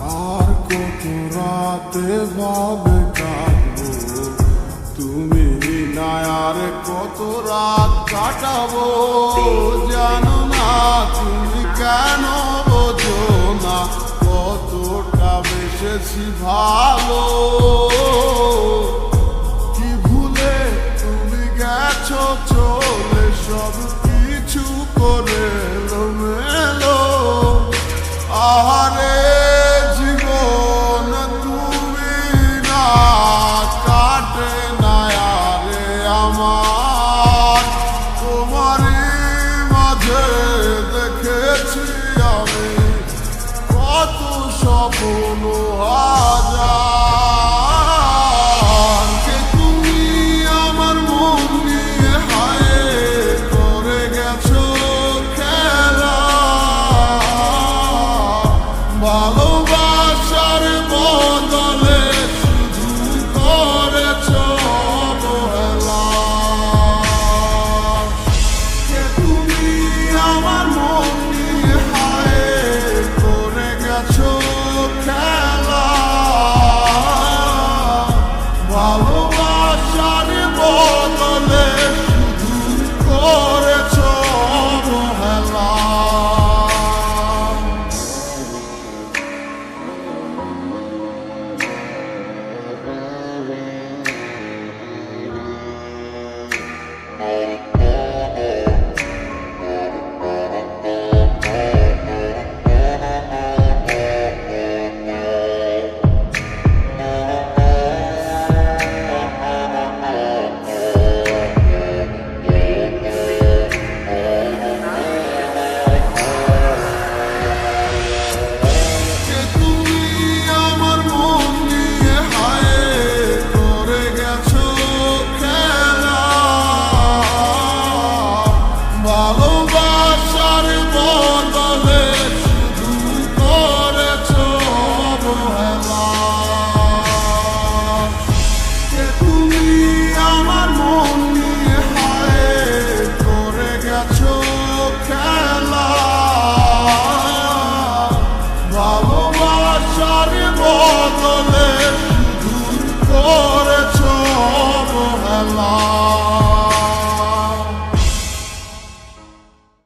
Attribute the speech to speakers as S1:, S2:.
S1: আর কত রাতে ভাবে কাটবো? তুমি না আর কত রাত কাটাবো? জানো না তুমি কেন বোঝো না? কতটা বেসেছি ভালো। কি ভুলে তুমি গেছো? চলে সব কিছু করে মেলো আহারে